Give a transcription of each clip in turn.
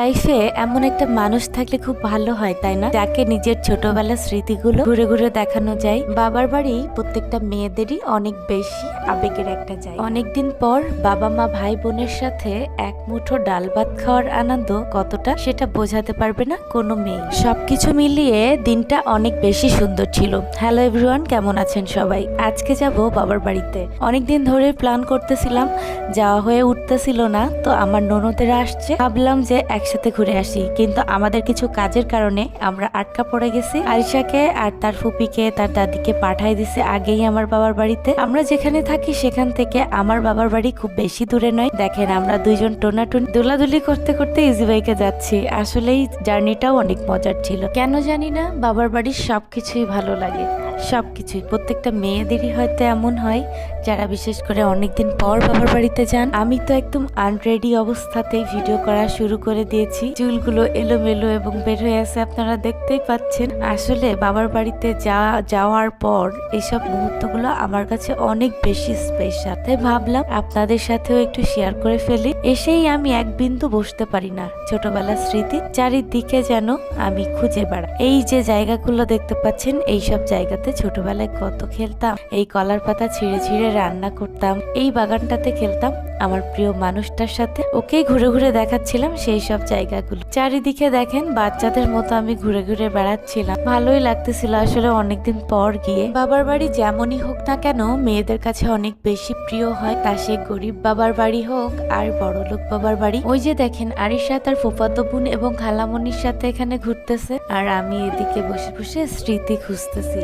লাইফে এমন একটা মানুষ থাকলে খুব ভালো হয়, তাই না? যাকে নিজের ছোটবেলার স্মৃতিগুলো ঘুরে ঘুরে দেখানো যায়। বাবার বাড়ি প্রত্যেকটা মেয়েদেরই অনেক বেশি আবেগের একটা যায় অনেকদিন পর বাবা মা ভাই বোনের সাথে এক মুঠো ডাল ভাত খাওয়ার আনন্দ কতটা সেটা বোঝাতে পারবে না কোনো মেয়ে। সবকিছু মিলিয়ে দিনটা অনেক বেশি সুন্দর ছিল। হ্যালো এভরিওয়ান কেমন আছেন সবাই? আজকে যাব বাবার বাড়িতে। অনেকদিন ধরে প্ল্যান করতেছিলাম, যাওয়া হয়ে উঠতেছিল না, তো আমার ননদেরা আসছে। ভাবলাম যে একসাথে ঘুরে আসি। কিন্তু আমাদের কিছু কাজের কারণে আমরা আটকা পড়ে গেছি। আরিশাকে আর তার ফুপিকে তার দাদিকে পাঠাই দিছে আগেই আমার বাবার বাড়িতে। আমরা যেখানে থাকি সেখান থেকে আমার বাবার বাড়ি খুব বেশি দূরে নয়। দেখেন, আমরা দুইজন টোনাটুন। দোলাদুলি করতে করতে ইজি বাইকে যাচ্ছি। আসলেই জার্নিটাও অনেক মজার ছিল। কেন জানি না, বাবার বাড়ির সবকিছুই ভালো লাগে। সবকিছুই। প্রত্যেকটা মেয়েদেরই হয়তো এমন হয়, যারা বিশেষ করে অনেকদিন পর বাবার বাড়িতে যান। আমি তো একদম আনরেডি অবস্থাতেই ভিডিও করা শুরু করে দিয়েছি। চুলগুলো এলোমেলো এবং বের হয়ে আছে আপনারা দেখতেই পাচ্ছেন। আসলে বাবার বাড়িতে যা, যাওয়ার পর এইসব মুহূর্তগুলো আমার কাছে অনেক বেশি স্পেশাল তাই ভাবলাম আপনাদের সাথেও একটু শেয়ার করে ফেলি। এসেই আমি এক বিন্দু বসতে পারি না। ছোটবেলার স্মৃতি চারিদিকে যেন আমি খুঁজে বেড়া এই যে জায়গাগুলো দেখতে পাচ্ছেন এই সব জায়গাতে ছোটবেলায় কত খেলতাম এই কলার পাতা ছিঁড়ে ছিঁড়ে রান্না করতাম এই বাগানটাতে খেলতাম আমার প্রিয় মানুষটার সাথে ওকেই ঘুরে ঘুরে দেখাচ্ছিলাম সেই সব জায়গাগুলো। চারিদিকে দেখেন বাচ্চাদের মতো আমি ঘুরে ঘুরে বেড়াচ্ছিলাম। ভালোই লাগতেছিল আসলে অনেকদিন পর গিয়ে। বাবার বাড়ি যেমনই হোক না কেন মেয়েদের কাছে অনেক বেশি প্রিয় হয় তা সে গরিব বাবার বাড়ি হোক আর বড়লোক বাবার বাড়ি। ওই যে দেখেন আরিশা তার ফুফাতো বোন এবং খালামনির সাথে এখানে ঘুরতেছে আর আমি এদিকে বসে বসে স্মৃতি খুঁজতেছি।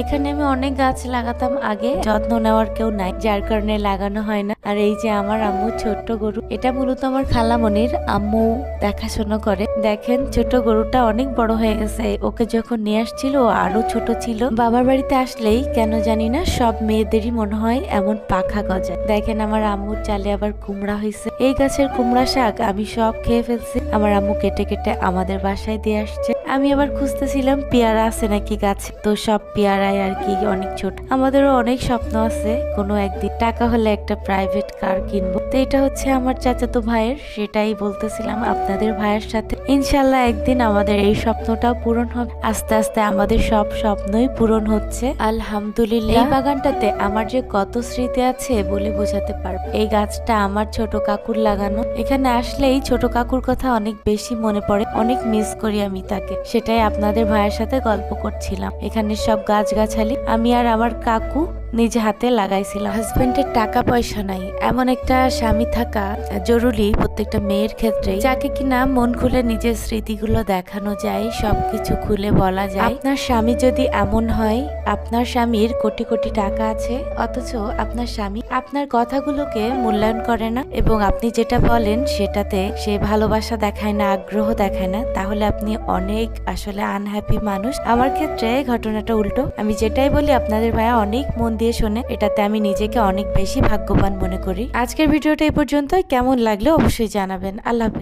এখানে আমি অনেক গাছ লাগাতাম আগে, যত্ন নেওয়ার কেউ নাই, যার কারণে লাগানো হয় না। আর এই যে আমার আম্মু ছোট্ট গরু, এটা মূলত আমার খালামনির আম্মু দেখাশোনা করে। দেখেন ছোট গরুটা অনেক বড় হয়ে গেছে। ওকে যখন নিয়ে আসছিল আরও ছোট ছিল। বাবার বাড়িতে আসলেই কেন জানি না, সব মেয়েদেরই মনে হয় এমন পাখা গজায়। দেখেন, আমার আম্মুর চালে আবার কুমড়া হয়েছে এই গাছের কুমড়া শাক আমি সব খেয়ে ফেলছি। আমার আম্মু কেটে কেটে আমাদের বাসায় দিয়ে আসছে। আমি আবার খুঁজতেছিলাম, পেয়ারা আছে নাকি গাছে? তো সব পেয়ারায় আর কি অনেক ছোট। আমাদেরও অনেক স্বপ্ন আছে কোনো একদিন। টাকা হলে একটা প্রাইভেট কার কিনবো। তো এটা হচ্ছে আমার চাচাতো ভাইয়ের সেটাই বলতেছিলাম আপনাদের ভাইয়ের সাথে। ইনশাল্লাহ একদিন আমাদের এই স্বপ্নটাও পূরণ হবে। আস্তে আস্তে আমাদের সব স্বপ্নই পূরণ হচ্ছে। আলহামদুলিল্লাহ। এই বাগানটাতে আমার যে কত স্মৃতি আছে বলে বোঝাতে পারব। এই গাছটা আমার ছোট কাকুর লাগানো। এখানে আসলেই ছোট কাকুর কথা অনেক বেশি মনে পড়ে অনেক মিস করি আমি তাকে। সেটাই আপনাদের ভাইয়ের সাথে গল্প করছিলাম। এখানে সব গাছগাছালি আমি আর আমার কাকু নিজ হাতে লাগাইছিলাম। হাজবেন্ডের টাকা পয়সা নাই, এমন একটা স্বামী থাকা জরুরি প্রত্যেকটা মেয়ের ক্ষেত্রে। যাকে কিনা মন খুলে নিজের স্মৃতিগুলো দেখানো যায়, সবকিছু খুলে বলা যায়। আপনার স্বামী যদি এমন হয়, আপনার স্বামীর কোটি কোটি টাকা আছে, অথচ আপনার স্বামী আপনার কথাগুলোকে মূল্যায়ন করে না, এবং আপনি যেটা বলেন সেটাতে সে ভালোবাসা দেখায় না, আগ্রহ দেখায় না, তাহলে আপনি অনেক আসলে আনহ্যাপি মানুষ। আমার ক্ষেত্রে ঘটনাটা উল্টো। আমি যেটাই বলি, আপনাদের ভাইয়া অনেক মন দিয়ে শোনে, এটাতে আমি নিজেকে অনেক বেশি ভাগ্যবান মনে করি। আজকের ভিডিওটা এই পর্যন্ত কেমন লাগল অবশ্যই জানাবেন। আল্লাহ